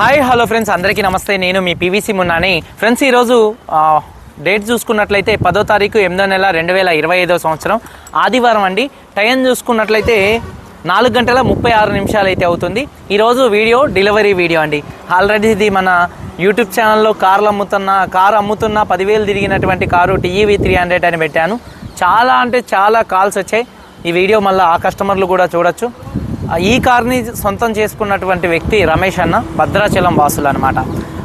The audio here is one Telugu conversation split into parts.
Hi hello friends. అందరికీ నమస్తే. నేను మీ పీవీసీ మున్నాని. ఫ్రెండ్స్ ఈరోజు డేట్ చూసుకున్నట్లయితే పదో తారీఖు ఎనిమిదో నెల రెండు వేల ఇరవై ఐదో సంవత్సరం. ఆదివారం అండి. టైం చూసుకున్నట్లయితే నాలుగు గంటల ముప్పై ఆరు నిమిషాలు అయితే అవుతుంది. ఈరోజు వీడియో డెలివరీ వీడియో అండి. ఆల్రెడీ ఇది మన యూట్యూబ్ ఛానల్లో కార్లు అమ్ముతున్న కారు అమ్ముతున్న పదివేలు తిరిగినటువంటి కారు టీఈవీ త్రీ హండ్రెడ్ అని పెట్టాను. చాలా అంటే చాలా కాల్స్ వచ్చాయి. ఈ వీడియో మళ్ళీ ఆ కస్టమర్లు కూడా చూడొచ్చు. ఈ కార్ని సొంతం చేసుకున్నటువంటి వ్యక్తి రమేష్ అన్న భద్రాచలం వాసులు అనమాట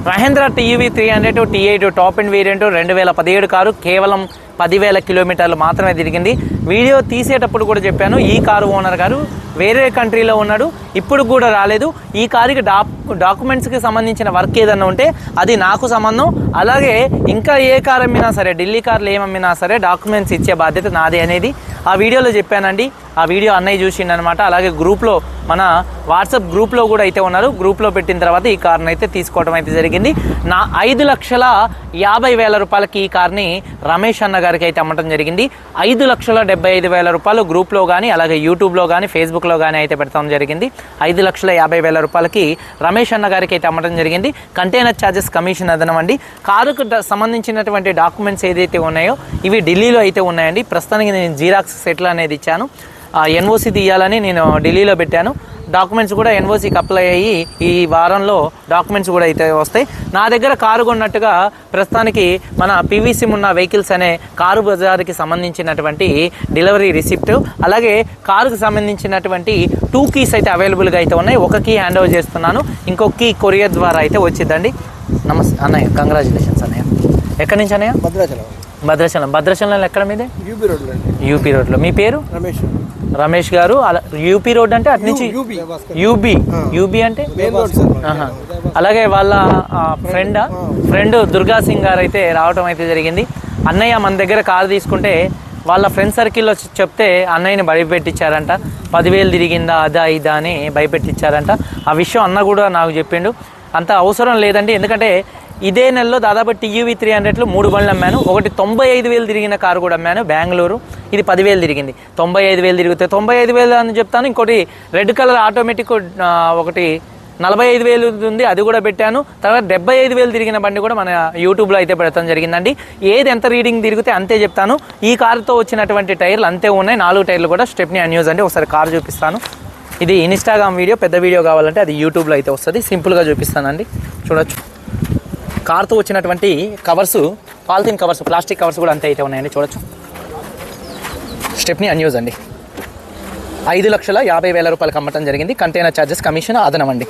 Mahindra TV three hundred T eight top and variant రెండు వేల పదిహేడు కారు కేవలం పదివేల కిలోమీటర్లు మాత్రమే తిరిగింది. వీడియో తీసేటప్పుడు కూడా చెప్పాను ఈ కారు ఓనర్ గారు వేరే కంట్రీలో ఉన్నాడు ఇప్పుడు కూడా రాలేదు. ఈ కారుకి డాక్ డాక్యుమెంట్స్కి సంబంధించిన వర్క్ ఏదన్నా ఉంటే అది నాకు సంబంధం. అలాగే ఇంకా ఏ కార్ అమ్మినా సరే ఢిల్లీ కార్లు ఏమమ్మినా సరే డాక్యుమెంట్స్ ఇచ్చే బాధ్యత నాదే అనేది ఆ వీడియోలో చెప్పానండి. ఆ వీడియో అన్నయ్య చూసిండనమాట అలాగే గ్రూప్లో మన వాట్సాప్ గ్రూప్లో కూడా అయితే ఉన్నారు. గ్రూప్లో పెట్టిన తర్వాత ఈ కార్ని అయితే తీసుకోవడం అయితే జరిగింది. నా ఐదు లక్షల యాభై వేల రూపాయలకి ఈ కార్ని రమేష్ అన్న గారికి అయితే అమ్మటం జరిగింది. ఐదు లక్షల డెబ్బై ఐదు వేల రూపాయలు గ్రూప్లో కానీ అలాగే యూట్యూబ్లో కానీ ఫేస్బుక్లో కానీ అయితే పెడతాం జరిగింది. ఐదు లక్షల యాభై వేల రూపాయలకి రమేష్ అన్న గారికి అయితే అమ్మటం జరిగింది. కంటైనర్ ఛార్జెస్ కమిషన్ అదనం అండి. కారుకు సంబంధించినటువంటి డాక్యుమెంట్స్ ఏదైతే ఉన్నాయో ఇవి ఢిల్లీలో అయితే ఉన్నాయండి. ప్రస్తుతానికి నేను జీరాక్స్ సెటిల్ అనేది ఇచ్చాను. ఎన్ఓసి తీయాలని నేను ఢిల్లీలో పెట్టాను. డాక్యుమెంట్స్ కూడా ఎన్ఓసికి అప్లై అయ్యి ఈ వారంలో డాక్యుమెంట్స్ కూడా అయితే వస్తాయి. నా దగ్గర కారు కొన్నట్టుగా ప్రస్తుతానికి మన పీవీసీ ఉన్న వెహికల్స్ అనే కారు బజార్కి సంబంధించినటువంటి డెలివరీ రిసిప్ట్ అలాగే కారుకు సంబంధించినటువంటి టూ కీస్ అయితే అవైలబుల్గా అయితే ఉన్నాయి. ఒక కీ హ్యాండ్ ఓవర్ చేస్తున్నాను. ఇంకొక కీ కొరియర్ ద్వారా అయితే వచ్చిందండి. నమస్తే అన్నయ్య కంగ్రాచులేషన్స్ అన్నయ్య. ఎక్కడి నుంచి అన్నయ్య? భద్రాచలం. భద్రాచలం. భద్రాచలంలో ఎక్కడ మీదే? యూపీ రోడ్లో అండి. యూపీ రోడ్లో. మీ పేరు? రమేష్. రమేష్ గారు. అలా యూపీ రోడ్ అంటే అటు నుంచి యూబీ. యూబీ అంటే? రోడ్. అలాగే వాళ్ళ ఫ్రెండ్? ఫ్రెండ్ దుర్గా సింగ్ గారు అయితే రావటం అయితే జరిగింది. అన్నయ్య మన దగ్గర కారు తీసుకుంటే వాళ్ళ ఫ్రెండ్ సర్కిల్లో చెప్తే అన్నయ్యని భయపెట్టించారంట. పదివేలు తిరిగిందా అదా ఇదా అని భయపెట్టించారంట. ఆ విషయం అన్న కూడా నాకు చెప్పిండు. అంత అవసరం లేదండి. ఎందుకంటే ఇదే నెలలో దాదాపు టీయూవీ త్రీ హండ్రెడ్లో మూడు బండ్లు అమ్మాను. ఒకటి తొంభై ఐదు వేలు తిరిగిన కారు కూడా అమ్మాను బెంగళూరు. ఇది పదివేలు తిరిగింది. తొంభై ఐదు వేలు తిరిగితే తొంభై ఐదు వేలు అని చెప్తాను. ఇంకోటి రెడ్ కలర్ ఆటోమేటిక్ ఒకటి నలభై ఐదు వేలు ఉంది అది కూడా పెట్టాను. తర్వాత డెబ్బై ఐదు వేలు తిరిగిన బండి కూడా మన యూట్యూబ్లో అయితే పెడతాం జరిగిందండి. ఏది ఎంత రీడింగ్ తిరిగితే అంతే చెప్తాను. ఈ కారుతో వచ్చినటువంటి టైర్లు అంతే ఉన్నాయి. నాలుగు టైర్లు కూడా స్టెప్ని అన్యూజ్ అండి. ఒకసారి కారు చూపిస్తాను. ఇది ఇన్స్టాగ్రామ్ వీడియో. పెద్ద వీడియో కావాలంటే అది యూట్యూబ్లో అయితే వస్తుంది. సింపుల్గా చూపిస్తానండి. చూడొచ్చు. కార్తో వచ్చినటువంటి covers polythene covers plastic covers కూడా అంతే అయితే ఉన్నాయండి చూడొచ్చు. స్టెప్ని అన్యూజ్ అండి. ఐదు లక్షల యాభై వేల రూపాయలకు అమ్మటం జరిగింది. కంటైనర్ ఛార్జెస్ కమిషన్ అదనం అండి